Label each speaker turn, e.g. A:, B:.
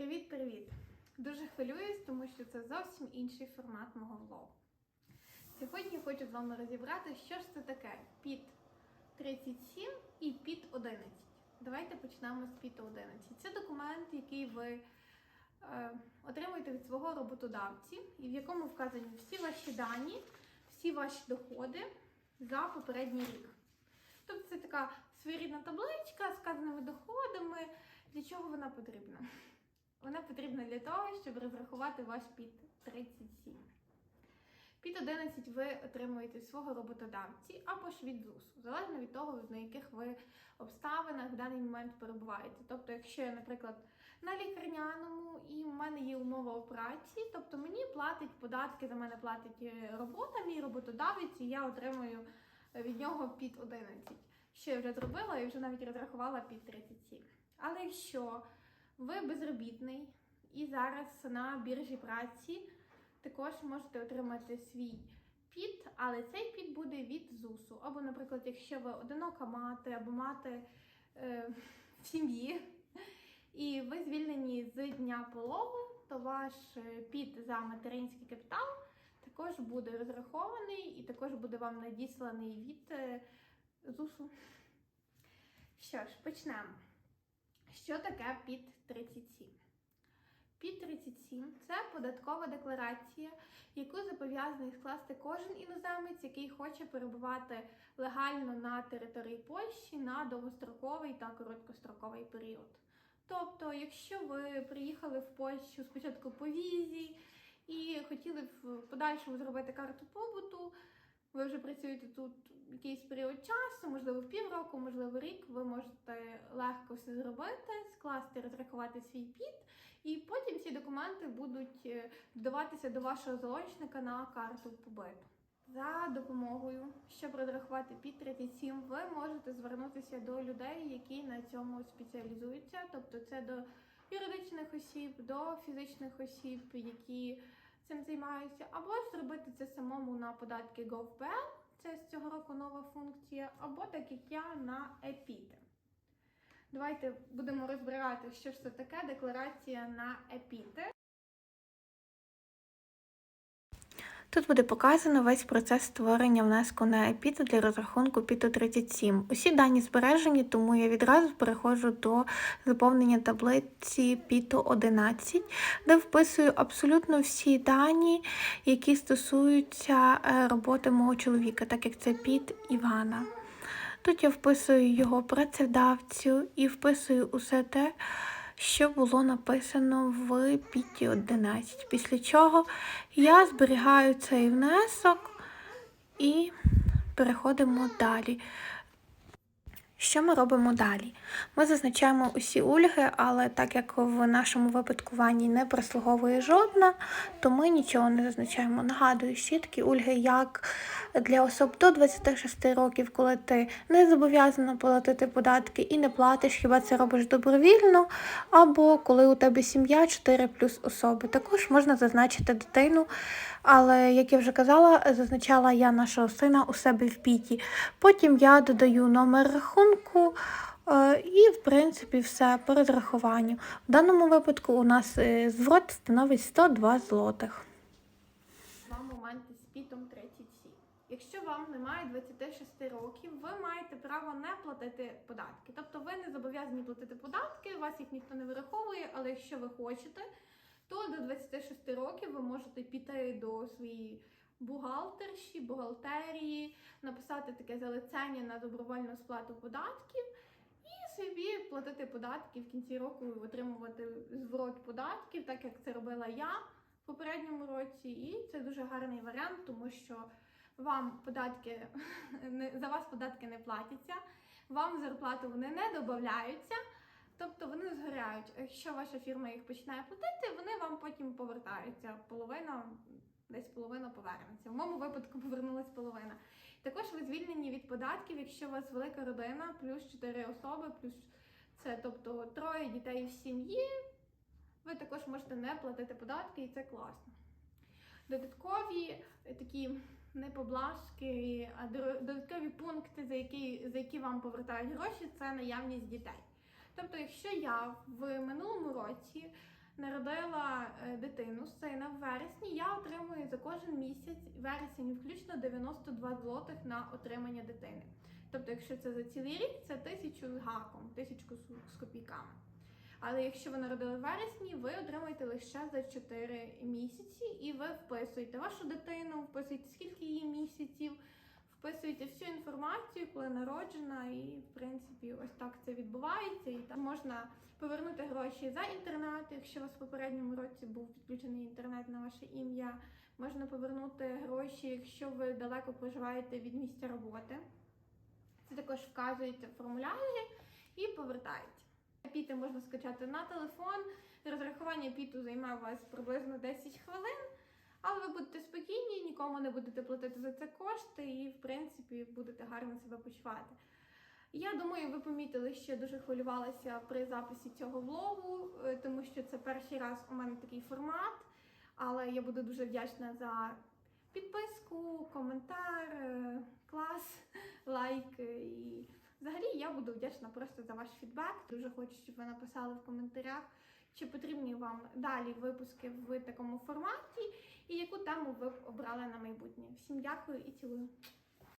A: Привіт-привіт! Дуже хвилююсь, тому що це зовсім інший формат мого влогу. Сьогодні я хочу з вами розібрати, що ж це таке піт 37 і піт 11. Давайте почнемо з піт 11. Це документ, який ви е, отримуєте від свого роботодавці, і в якому вказані всі ваші дані, всі ваші доходи за попередній рік. Тобто це така своєрідна табличка з вказаними доходами. Для чого вона потрібна? Вона потрібна для того, щоб розрахувати ваш піт 37. Піт 11 ви отримуєте свого роботодавці або ж від ЗУСу, залежно від того, на яких ви обставинах в даний момент перебуваєте. Тобто, якщо я, наприклад, на лікарняному і в мене є умова о праці, тобто мені платить податки, за мене платить е, робота, мій роботодавець, і я отримую е, від нього під 11. Що я вже зробила, я вже навіть розрахувала під 37. Але якщо ви безробітний і зараз на біржі праці також можете отримати свій під, але цей під буде від ЗУСу. Або, наприклад, якщо ви одинока мати або мати е, в сім'ї, і ви звільнені з дня пологу, то ваш е, під за материнський капітал також буде розрахований і також буде вам надісланий від е, ЗУСу. Що ж, почнемо. Що таке під 37? Під 37 це податкова декларація, яку зобов'язаний скласти кожен іноземець, який хоче перебувати легально на території Польщі на довгостроковий та короткостроковий період. Тобто, якщо ви приїхали в Польщу спочатку по візі і хотіли в подальшому зробити карту побуту, ви вже працюєте тут якийсь період часу, можливо, півроку, можливо, рік, ви можете легко все зробити, скласти, розрахувати свій під, і потім ці документи будуть е, додаватися до вашого залучника на карту побиту. За допомогою, щоб розрахувати під 37, ви можете звернутися до людей, які на цьому спеціалізуються, тобто це до юридичних осіб, до фізичних осіб, які цим займаюся, або зробити це самому на податки GovBell, це з цього року нова функція, або так як я на ЕПІТи. Давайте будемо розбирати, що ж це таке декларація на ЕПІТи. Тут буде показано весь процес створення внеску на ЕПІТу для розрахунку ПІТу 37. Усі дані збережені, тому я відразу переходжу до заповнення таблиці ПІТу 11, де вписую абсолютно всі дані, які стосуються е, роботи мого чоловіка, так як це ПІТ Івана. Тут я вписую його працедавцю і вписую усе те, що було написано в піті 11. Після чого я зберігаю цей внесок і переходимо далі. Що ми робимо далі? Ми зазначаємо усі ульги, але так як в нашому випадку ванні не прослуговує жодна, то ми нічого не зазначаємо. Нагадую, всі такі ульги, як для особ до 26 років, коли ти не зобов'язана платити податки і не платиш, хіба це робиш добровільно, або коли у тебе сім'я 4 плюс особи. Також можна зазначити дитину, але, як я вже казала, зазначала я нашого сина у себе в піті. Потім я додаю номер рахунку. е, І, в принципі, все по розрахуванню. В даному випадку у нас е, зворот становить 102 злотих. Два моменти з пітом 37. Якщо вам немає 26 років, ви маєте право не платити податки. Тобто ви не зобов'язані платити податки, вас їх ніхто не вираховує, але якщо ви хочете, то до 26 років ви можете піти до своєї бухгалтерші, бухгалтерії, написати таке залицяння на добровольну сплату податків і собі платити податки в кінці року отримувати зворот податків, так як це робила я в попередньому році. І це дуже гарний варіант, тому що вам податки за вас податки не платяться, вам зарплату вони не додаються. Тобто вони згоряють. Якщо ваша фірма їх починає платити, вони вам потім повертаються. Половина, десь половина повернеться. В моєму випадку повернулась половина. Також ви звільнені від податків, якщо у вас велика родина, плюс 4 особи, плюс це тобто троє дітей в сім'ї. Ви також можете не платити податки, і це класно. Додаткові е, такі не поблажки, а додаткові пункти, за які, за які вам повертають гроші, це наявність дітей. Тобто, якщо я в минулому році народила е, дитину, сина в вересні, я отримую за кожен місяць, вересень включно 92 злотих на отримання дитини. Тобто, якщо це за цілий рік, це тисячу з гаком, тисячку з- копійками. Але якщо ви народили в вересні, ви отримаєте лише за 4 місяці, і ви вписуєте вашу дитину, вписуєте скільки їй місяців, вписуєте всю інформацію, коли народжена, і в принципі ось так це відбувається. І там можна повернути гроші за інтернет, якщо у вас в попередньому році був підключений інтернет на ваше ім'я. Можна повернути гроші, якщо ви далеко проживаєте від місця роботи. Це також вказується в формулярі і повертається. Піти можна скачати на телефон. Розрахування піту займе у вас приблизно 10 хвилин, але ви будете спокійні, нікому не будете платити за це кошти і, в принципі, будете гарно себе почувати. Я думаю, ви помітили, що я дуже хвилювалася при записі цього влогу, е, тому що це перший раз у мене такий формат. Але я буду дуже вдячна за підписку, коментар, е, клас, лайк. е, І взагалі я буду вдячна просто за ваш фідбек. Дуже хочу, щоб ви написали в коментарях, чи потрібні вам далі випуски в такому форматі, і яку тему ви б обрали на майбутнє. Всім дякую і цілую.